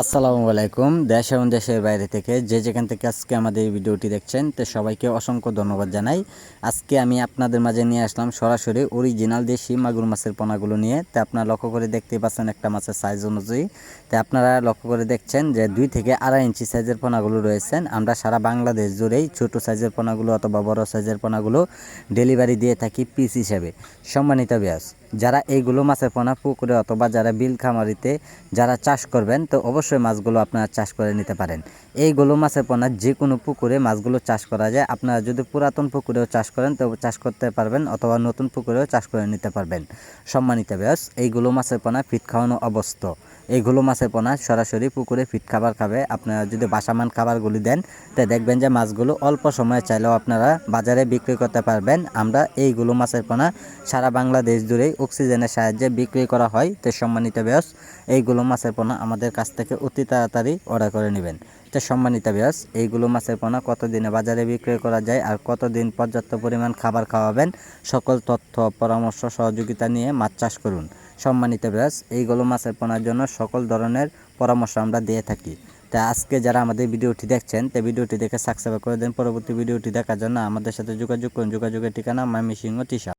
আসসালামু আলাইকুম। দেশ এবং দেশের বাইরে থেকে যে যেখান থেকে আজকে আমাদের ভিডিওটি দেখছেন, তো সবাইকে অসংখ্য ধন্যবাদ জানাই। আজকে আমি আপনাদের মাঝে নিয়ে আসলাম সরাসরি অরিজিনাল দেশি মাগুর মাছের পোনাগুলো নিয়ে। তো আপনারা লক্ষ্য করে দেখতেই পাচ্ছেন একটা মাছের সাইজ অনুযায়ী। তো আপনারা লক্ষ্য করে দেখছেন যে দুই থেকে আড়াই ইঞ্চি সাইজের পোনাগুলো রয়েছেন আমরা সারা বাংলাদেশ জুড়েই ছোট সাইজের পোনাগুলো অথবা বড় সাইজের পোনাগুলো ডেলিভারি দিয়ে থাকি পিস হিসাবে। সম্মানিত ব্যাস যারা এইগুলো মাছের পোনা পুকুরে অথবা যারা বিল খামারিতে যারা চাষ করবেন, তো অবশ্যই মাছগুলো আপনারা চাষ করে নিতে পারেন। এইগুলো মাছের পোনা যে কোনো পুকুরে মাছগুলো চাষ করা যায়। আপনারা যদি পুরাতন পুকুরেও চাষ করেন, তো চাষ করতে পারবেন অথবা নতুন পুকুরেও চাষ করে নিতে পারবেন। সম্মানিত ব্যাস এইগুলো মাছের পোনা ফিট খাওয়ানো অবস্থ এইগুলো মাছের পোনা সরাসরি পুকুরে ফিট খাবার খাবে। আপনারা যদি বাসামান খাবারগুলি দেন, তো দেখবেন যে মাছগুলো অল্প সময়ে চাইলেও আপনারা বাজারে বিক্রি করতে পারবেন। আমরা এইগুলো মাছের পোনা সারা বাংলাদেশ জুড়েই অক্সিজেনের সাহায্যে বিক্রি করা হয়। তো সম্মানিত ব্যাস এইগুলো মাছের পোনা আমাদের কাছ থেকে অতি তাড়াতাড়ি অর্ডার করে নেবেন। তো সম্মানিত ব্যাস এইগুলো মাছের পোনা কতদিনে বাজারে বিক্রয় করা যায় আর কতদিন পর্যাপ্ত পরিমাণ খাবার খাওয়াবেন? সকল তথ্য, পরামর্শ, সহযোগিতা নিয়ে মাছ চাষ করুন। সম্মানিত ব্যাস এইগুলো মাছের পোনার জন্য সকল ধরনের পরামর্শ আমরা দিয়ে থাকি। তা আজকে যারা আমাদের ভিডিওটি দেখছেন, তো ভিডিওটি দেখে সাবস্ক্রাইব করে দেন। পরবর্তী ভিডিওটি দেখার জন্য আমাদের সাথে যোগাযোগ করুন। যোগাযোগের ঠিকানা মামি সিংহ টিসা।